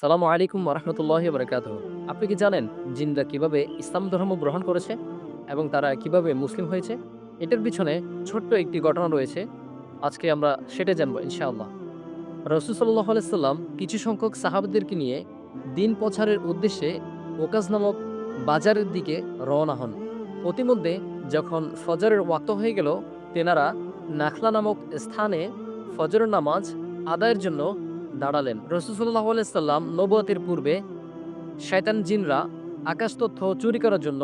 সালামু আলাইকুম রহমতুল্লাহ বরকাত আপনি কি জানেন জিনরা কীভাবে ইসলাম ধর্ম গ্রহণ করেছে এবং তারা কীভাবে মুসলিম হয়েছে? এটার পিছনে ছোট্ট একটি ঘটনা রয়েছে। আজকে আমরা সেটা জানব ইনশাআল্লাহ। রসুল সাল্লাহ সাল্লাম কিছু সংখ্যক সাহাবাদেরকে নিয়ে দিন প্রচারের উদ্দেশ্যে ওকাজ নামক বাজারের দিকে রওনা হন। প্রতিমধ্যে যখন ফজরের ওয়াক্ত হয়ে গেল, তেনারা নাখলা নামক স্থানে ফজরের নামাজ আদায়ের জন্য দাঁড়ালেন। রসুল্লাহ সাল্লাম নবতের পূর্বে শয়তান জিনরা আকাশ তথ্য চুরি করার জন্য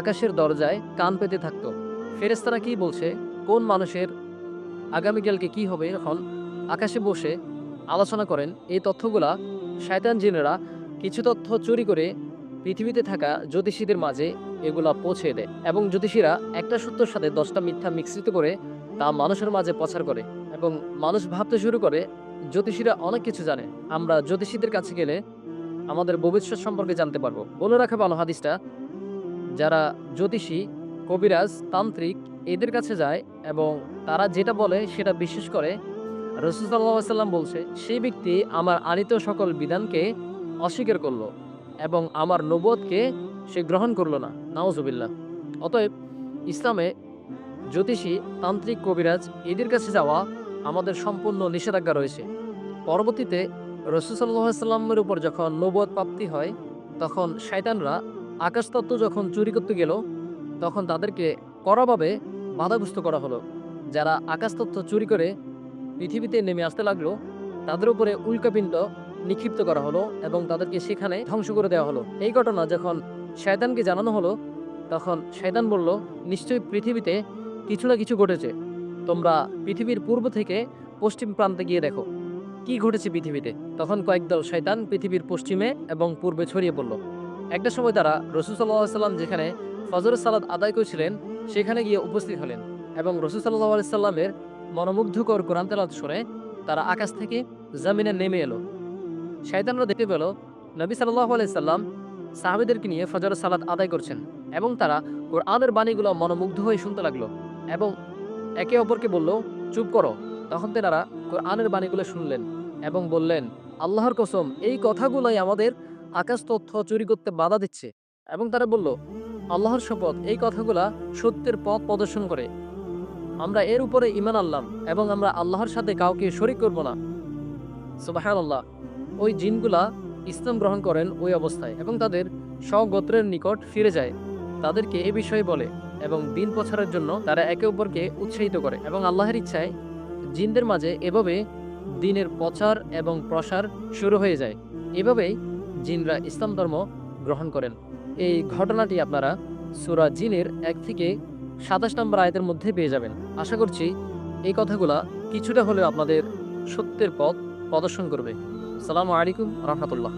আকাশের দরজায় কান পেতে থাকতো। ফেরেস্তারা কি বলছে? কোন মানুষের আগামীকালকে কি হবে? এখন আকাশে বসে আলোচনা করেন। এই তথ্যগুলা শয়তান জিনেরা কিছু তথ্য চুরি করে পৃথিবীতে থাকা জ্যোতিষীদের মাঝে এগুলা পৌঁছে দেয় এবং জ্যোতিষীরা একটা সত্যর সাথে দশটা মিথ্যা মিশ্রিত করে তা মানুষের মাঝে প্রচার করে এবং মানুষ ভাবতে শুরু করে জ্যোতিষীরা অনেক কিছু জানে। আমরা জ্যোতিষীদের কাছে গেলে আমাদের ভবিষ্যৎ সম্পর্কে জানতে পারব। বলে রাখা ভালো হাদিসটা, যারা জ্যোতিষী, কবিরাজ, তান্ত্রিক, এদের কাছে যায় এবং তারা যেটা বলে সেটা বিশ্বাস করে। রসুল্লাহ সাল্লাম বলছে, সেই ব্যক্তি আমার আনিত সকল বিধানকে অস্বীকার করল এবং আমার নবদকে সে গ্রহণ করল না। নাওজুবিল্লাহ অতএব ইসলামে জ্যোতিষী, তান্ত্রিক, কবিরাজ এদের কাছে যাওয়া আমাদের সম্পূর্ণ নিষেধাজ্ঞা রয়েছে। পরবর্তীতে রসুসাল্লাহামের উপর যখন নবদ প্রাপ্তি হয়, তখন শয়তানরা আকাশতত্ত্ব যখন চুরি করতে গেল, তখন তাদেরকে কড়াভাবে বাধাগ্রস্ত করা হলো। যারা আকাশতত্ত্ব চুরি করে পৃথিবীতে নেমে আসতে লাগল, তাদের উপরে উল্কাপিণ্ড নিক্ষিপ্ত করা হলো এবং তাদেরকে সেখানে ধ্বংস করে দেওয়া হলো। এই ঘটনা যখন শয়তানকে জানানো হলো, তখন শয়তান বলল, নিশ্চয়ই পৃথিবীতে কিছু না কিছু ঘটেছে। তোমরা পৃথিবীর পূর্ব থেকে পশ্চিম প্রান্তে গিয়ে দেখো। কি ঘটেছে পৃথিবীতে? তখন কয়েকদল শয়তান পৃথিবীর পশ্চিমে এবং পূর্বে ছড়িয়ে পড়ল। একটা সময় তারা রসুসাল্লাহ সাল্লাম যেখানে ফজরের সালাদ আদায় করেছিলেন, সেখানে গিয়ে উপস্থিত হলেন এবং রসুসাল্লাহ সাল্লামের মনোমুগ্ধকর কোরআন তেলাত শুনে তারা আকাশ থেকে জামিনে নেমে এলো। শয়তানরা দেখতে পেল নবী সাল্লাহ সাল্লাম সাহাবিদেরকে নিয়ে ফজর সালাদ আদায় করছেন এবং তারা কোরআনের বাণীগুলো মনোমুগ্ধ হয়ে শুনতে লাগল এবং একে অপরকে বলল, চুপ করো। তখন তেনারা কোরআনের বাণীগুলো শুনলেন এবং বললেন, আল্লাহর কসম, এই কথাগুলোই আমাদের আকাশ তথ্য চুরি করতে বাধা দিচ্ছে। এবং তারা বলল, আল্লাহর শপথ, এই কথাগুলা সত্যের পথ প্রদর্শন করে। আমরা এর উপরে ইমান আনলাম এবং আমরা আল্লাহর সাথে কাউকে শরিক করব না। সুবাহান আল্লাহ ওই জিনগুলা ইসলাম গ্রহণ করেন ওই অবস্থায় এবং তাদের স্বগোত্রের নিকট ফিরে যায়। তাদেরকে এ বিষয়ে বলে এবং দিন প্রচারের জন্য তারা একে অপরকে উৎসাহিত করে এবং আল্লাহর ইচ্ছায় জিনদের মাঝে এভাবে দিনের প্রচার এবং প্রসার শুরু হয়ে যায়। এভাবেই জিনরা ইসলাম ধর্ম গ্রহণ করেন। এই ঘটনাটি আপনারা সুরা জিনের এক থেকে সাতাশ নম্বর আয়তের মধ্যে পেয়ে যাবেন। আশা করছি এই কথাগুলা কিছুটা হলেও আপনাদের সত্যের পথ প্রদর্শন করবে। সালামু আলাইকুম রহমতুল্লাহ।